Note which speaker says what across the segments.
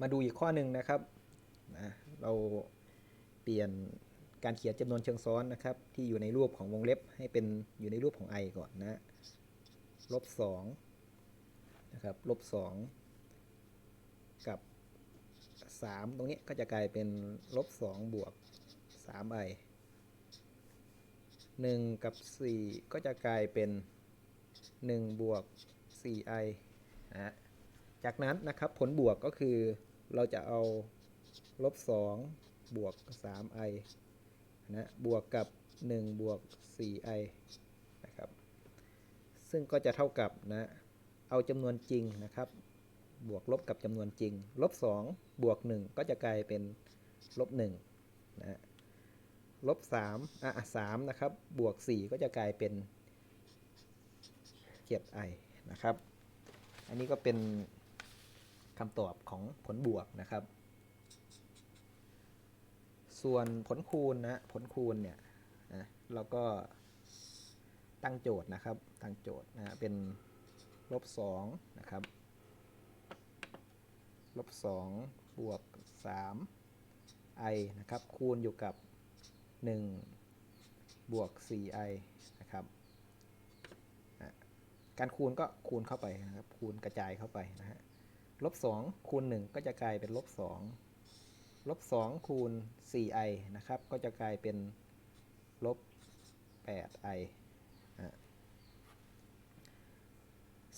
Speaker 1: มาดูอีกข้อหนึ่งนะครับนะเราเปลี่ยนการเขียนจำนวนเชิงซ้อนนะครับ ที่อยู่ในรูปของวงเล็บให้เป็นอยู่ในรูปของ i ก่อนนะลบสองนะครับลบสองกับสามตรงนี้ก็จะกลายเป็นลบสองบวกสาม i หนึ่งกับสี่ก็จะกลายเป็นหนึ่งบวกสี่ i นะฮะ จากนั้นนะครับผลบวกก็คือเราจะเอาลบ2บวก 3i นะบวกกับ 1 บวก 4i นะครับซึ่งก็จะเท่ากับนะเอาจำนวนจริงนะครับ บวกลบกับจำนวนจริง ลบ 2 บวก 1 ก็จะกลายเป็นลบ1นะลบ3อะ3นะครับ บวก 4 ก็จะกลายเป็น 7i นะครับ อันนี้ก็เป็น คำตอบของผลบวกนะครับ ส่วนผลคูณนะผลคูณเนี่ยนะเราก็ตั้งโจทย์นะครับ ตั้งโจทย์นะเป็นลบสองนะครับลบสองบวกสาม i นะครับ คูณอยู่กับ 1 บวก 4i นะครับการคูณก็คูณเข้าไปนะครับ คูณกระจายเข้าไปนะฮะ ลบสองคูณหนึ่งก็จะกลายเป็นลบสองลบสองคูณ 4i นะครับ ก็จะกลายเป็นลบ 8i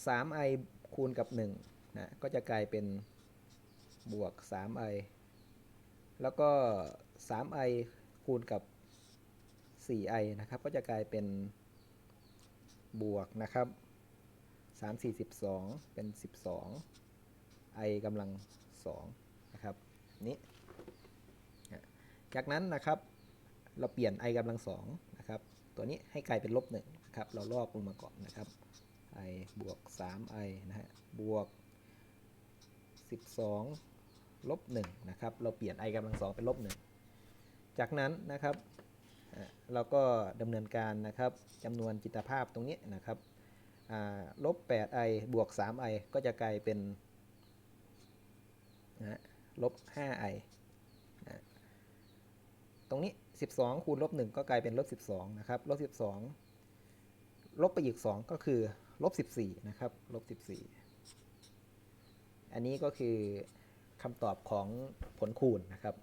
Speaker 1: สาม i คูณกับ1นะก็จะกลายเป็นบวก 3i แล้วก็ 3i คูณกับ 4i นะครับ ก็จะกลายเป็นบวกนะครับ 3 4 12 เป็น 12 i กำลัง2นะครับนี้จากนั้นนะครับเราเปลี่ยน i กำลัง2นะครับตัวนี้ให้กลายเป็นลบ1นะครับเราลอกลงมาก่อนนะครับ i บวก 3i นะฮะบวก 12ลบ1นะครับเราเปลี่ยน i กำลัง2เป็นลบ1จากนั้นนะครับเราก็ดำเนินการนะครับจำนวนจิตภาพตรงนี้นะครับลบ 8i บวก 3i ก็จะกลายเป็น นะลบ 5i นะตรงนี้ 12 คูณลบ 1 ก็กลายเป็นลบ 12 นะครับ ลบ 12 ลบไปอีก 2 ก็คือลบ 14 นะครับ ลบ 14 อันนี้ก็คือคำตอบของผลคูณนะครับ